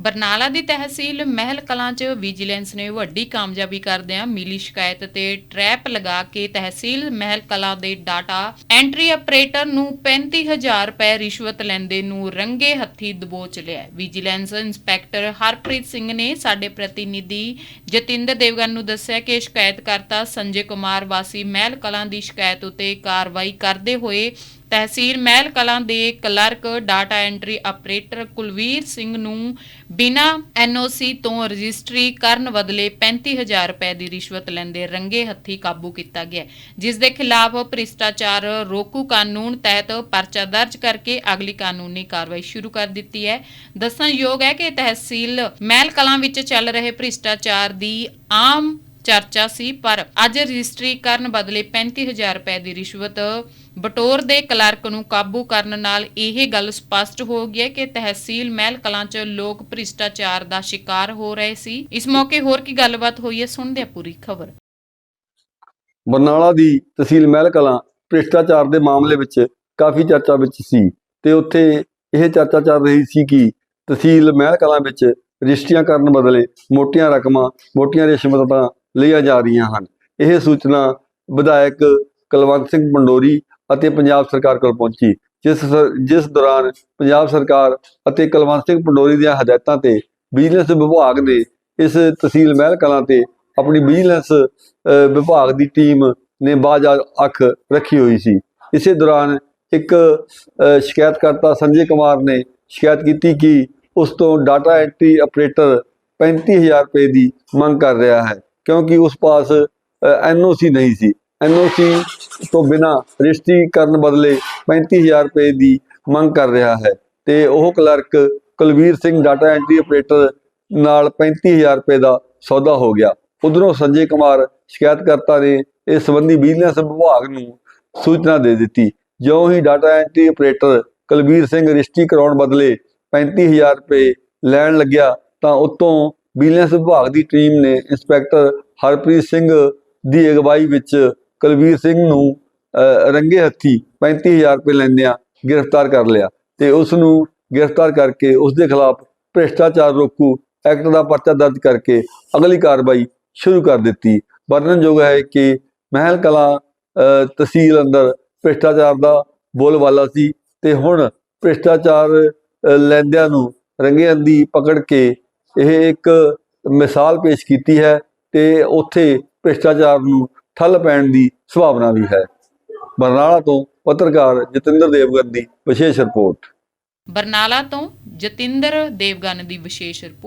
ਬਰਨਾਲਾ ਦੀ ਤਹਿਸੀਲ ਮਹਿਲ ਕਲਾਂ 'ਚ ਵਿਜੀਲੈਂਸ ਨੇ ਵੱਡੀ ਕਾਮਯਾਬੀ ਕਰਦਿਆਂ ਮਿਲੀ ਸ਼ਿਕਾਇਤ ਤੇ ਟਰੈਪ ਲਗਾ ਕੇ ਤਹਿਸੀਲ ਮਹਿਲ ਕਲਾਂ ਦੇ ਡਾਟਾ ਐਂਟਰੀ ਆਪਰੇਟਰ ਨੂੰ 35000 ਰੁਪਏ ਰਿਸ਼ਵਤ ਲੈਂਦੇ ਨੂੰ ਰੰਗੇ ਹੱਥੀ ਦਬੋਚ ਲਿਆ ਵਿਜੀਲੈਂਸ ਇੰਸਪੈਕਟਰ ਹਰਪ੍ਰੀਤ ਸਿੰਘ ਨੇ ਸਾਡੇ ਪ੍ਰਤੀਨਿਧੀ ਜਤਿੰਦਰ ਦੇਵਗਨ ਨੂੰ ਦੱਸਿਆ ਕਿ ਸ਼ਿਕਾਇਤਕਰਤਾ ਸੰਜੇ ਕੁਮਾਰ ਵਾਸੀ ਮਹਿਲ ਕਲਾਂ ਦੀ ਸ਼ਿਕਾਇਤ ਉਤੇ ਕਾਰਵਾਈ ਕਰਦੇ ਹੋਏ ਤਹਿਸੀਲ ਮਹਿਲ ਕਲਾਂ ਦੇ clerk, data entry operator Kulvir Singh ਨੂੰ ਬਿਨਾ ਐਨਓਸੀ ਤੋਂ ਰਜਿਸਟਰੀ ਕਰਨ ਬਦਲੇ 35000 ਰੁਪਏ ਦੀ ਰਿਸ਼ਵਤ ਲੈਂਦੇ ਰੰਗੇ ਹੱਥੀ ਕਾਬੂ ਕੀਤਾ ਗਿਆ। ਜਿਸ ਦੇ ਖਿਲਾਫ ਭ੍ਰਿਸ਼ਟਾਚਾਰ ਰੋਕੂ ਕਾਨੂੰਨ ਤਹਿਤ ਪਰਚਾ ਦਰਜ ਕਰਕੇ ਅਗਲੀ ਕਾਨੂੰਨੀ ਕਾਰਵਾਈ ਸ਼ੁਰੂ ਕਰ ਦਿੱਤੀ ਹੈ। ਦੱਸਣਯੋਗ ਹੈ ਕਿ ਤਹਿਸੀਲ ਮਹਿਲ ਕਲਾਂ ਵਿੱਚ ਚੱਲ ਰਹੇ ਭ੍ਰਿਸ਼ਟਾਚਾਰ ਦੀ ਆਮ ਚਰਚਾ ਸੀ, ਪਰ ਅੱਜ ਰਜਿਸਟਰੀ ਕਰਨ ਬਦਲੇ 35000 ਰੁਪਏ ਦੀ ਰਿਸ਼ਵਤ ਬਟੋਰ ਦੇ ਕਲਰਕ ਨੂੰ ਕਾਬੂ ਕਰਨ ਨਾਲ ਇਹ ਗੱਲ ਸਪਸ਼ਟ ਹੋ ਗਈ ਹੈ ਕਿ ਤਹਿਸੀਲ ਮਹਿਲ ਕਲਾਂ 'ਚ ਲੋਕ ਭ੍ਰਿਸ਼ਟਾਚਾਰ ਦਾ ਸ਼ਿਕਾਰ ਹੋ ਰਹੇ ਸੀ। ਇਸ ਮੌਕੇ ਹੋਰ ਕੀ ਗੱਲਬਾਤ ਹੋਈ ਹੈ, ਸੁਣਦੇ ਹਾਂ ਪੂਰੀ ਖਬਰ। ਬਰਨਾਲਾ ਦੀ ਤਹਿਸੀਲ ਮਹਿਲ ਕਲਾਂ ਭ੍ਰਿਸ਼ਟਾਚਾਰ ਦੇ ਮਾਮਲੇ ਵਿੱਚ ਕਾਫੀ ਚਰਚਾ ਵਿੱਚ ਸੀ ਤੇ ਉੱਥੇ ਇਹ ਚਰਚਾ ਚੱਲ ਰਹੀ ਸੀ ਕਿ ਤਹਿਸੀਲ ਮਹਿਲ ਕਲਾਂ ਵਿੱਚ ਰਜਿਸਟਰੀਆਂ ਕਰਨ ਬਦਲੇ ਮੋਟੀਆਂ ਰਕਮਾਂ, ਮੋਟੀਆਂ ਰਿਸ਼ਵਤਾਂ ਲਈਆਂ ਜਾ ਰਹੀਆਂ ਹਨ। ਇਹ ਸੂਚਨਾ ਵਿਧਾਇਕ ਕੁਲਵੰਤ ਸਿੰਘ ਪੰਡੋਰੀ ਅਤੇ ਪੰਜਾਬ ਸਰਕਾਰ ਕੋਲ ਪਹੁੰਚੀ, ਜਿਸ ਜਿਸ ਦੌਰਾਨ ਪੰਜਾਬ ਸਰਕਾਰ ਅਤੇ ਕੁਲਵੰਤ ਸਿੰਘ ਪੰਡੋਰੀ ਦੀਆਂ ਹਦਾਇਤਾਂ ਤੇ ਵਿਜੀਲੈਂਸ ਵਿਭਾਗ ਨੇ ਇਸ ਤਹਿਸੀਲ ਮਹਿਲ ਕਲਾਂ ਤੇ ਆਪਣੀ ਵਿਜੀਲੈਂਸ ਵਿਭਾਗ ਦੀ ਟੀਮ ਨੇ ਬਾਜ ਅੱਖ ਰੱਖੀ ਹੋਈ ਸੀ। ਇਸੇ ਦੌਰਾਨ ਇੱਕ ਸ਼ਿਕਾਇਤਕਰਤਾ ਸੰਜੇ ਕੁਮਾਰ ਨੇ ਸ਼ਿਕਾਇਤ ਕੀਤੀ ਕਿ ਉਸ ਤੋਂ ਡਾਟਾ ਐਂਟਰੀ ਆਪਰੇਟਰ 35000 ਰੁਪਏ ਦੀ ਮੰਗ ਕਰ ਰਿਹਾ ਹੈ, ਕਿਉਂਕਿ ਉਸ ਪਾਸ ਐਨਓਸੀ ਨਹੀਂ ਸੀ। ਐਨਓਸੀ ਤੋਂ ਬਿਨਾ ਰਜਿਸਟਰੀ ਕਰਨ ਬਦਲੇ 35000 ਰੁਪਏ ਦੀ ਮੰਗ ਕਰ ਰਿਹਾ ਹੈ ਤੇ ਉਹ clerk Kulvir Singh data entry operator ਨਾਲ 35000 ਰੁਪਏ ਦਾ ਸੌਦਾ ਹੋ ਗਿਆ। ਉਧਰੋਂ ਸੰਜੇ ਕੁਮਾਰ ਸ਼ਿਕਾਇਤਕਰਤਾ ਨੇ ਇਸ ਸੰਬੰਧੀ ਵਿਜੀਲੈਂਸ ਵਿਭਾਗ ਨੂੰ ਸੂਚਨਾ ਦੇ ਦਿੱਤੀ। ਜਿਉਂ ਹੀ data entry operator Kulvir Singh registry ਕਰਾਉਣ ਬਦਲੇ 35000 ਰੁਪਏ ਲੈਣ ਲੱਗਿਆ ਤਾਂ ਉਤੋਂ ਵਿਜੀਲੈਂਸ ਵਿਭਾਗ ਦੀ ਟੀਮ ਨੇ ਇੰਸਪੈਕਟਰ ਹਰਪ੍ਰੀਤ ਸਿੰਘ ਦੀ ਅਗਵਾਈ ਵਿੱਚ ਕੁਲਵੀਰ ਸਿੰਘ ਨੂੰ ਅਹ, ਰੰਗੇ ਹੱਥੀ 35000 ਰੁਪਏ ਲੈਂਦਿਆਂ ਗ੍ਰਿਫਤਾਰ ਕਰ ਲਿਆ ਤੇ ਉਸ ਨੂੰ ਗ੍ਰਿਫਤਾਰ ਕਰਕੇ ਉਸ ਦੇ ਖਿਲਾਫ ਭ੍ਰਿਸ਼ਟਾਚਾਰ ਰੋਕੂ ਐਕਟ ਦਾ ਪਰਚਾ ਦਰਜ ਕਰਕੇ ਅਗਲੀ ਕਾਰਵਾਈ ਸ਼ੁਰੂ ਕਰ ਦਿੱਤੀ। ਵਰਣਨਯੋਗ ਹੈ ਕਿ ਮਹਿਲ ਕਲਾਂ ਤਹਿਸੀਲ ਅੰਦਰ ਭ੍ਰਿਸ਼ਟਾਚਾਰ ਦਾ ਬੋਲਬਾਲਾ ਸੀ ਤੇ ਹੁਣ ਭ੍ਰਿਸ਼ਟਾਚਾਰ ਲੈਂਦਿਆਂ ਨੂੰ ਰੰਗੇ ਅੰਦੀ ਪਕੜ ਕੇ ਇਹ ਇੱਕ ਮਿਸਾਲ ਪੇਸ਼ ਕੀਤੀ ਹੈ ਤੇ ਉੱਥੇ ਭ੍ਰਿਸ਼ਟਾਚਾਰ ਨੂੰ ਠੱਲ ਪੈਣ ਦੀ ਸੰਭਾਵਨਾ ਵੀ ਹੈ। ਬਰਨਾਲਾ ਤੋਂ ਪੱਤਰਕਾਰ ਜਤਿੰਦਰ ਦੇਵਗਨ ਦੀ ਵਿਸ਼ੇਸ਼ ਰਿਪੋਰਟ। ਬਰਨਾਲਾ ਤੋਂ ਜਤਿੰਦਰ ਦੇਵਗਨ ਦੀ ਵਿਸ਼ੇਸ਼ ਰਿਪੋਰਟ।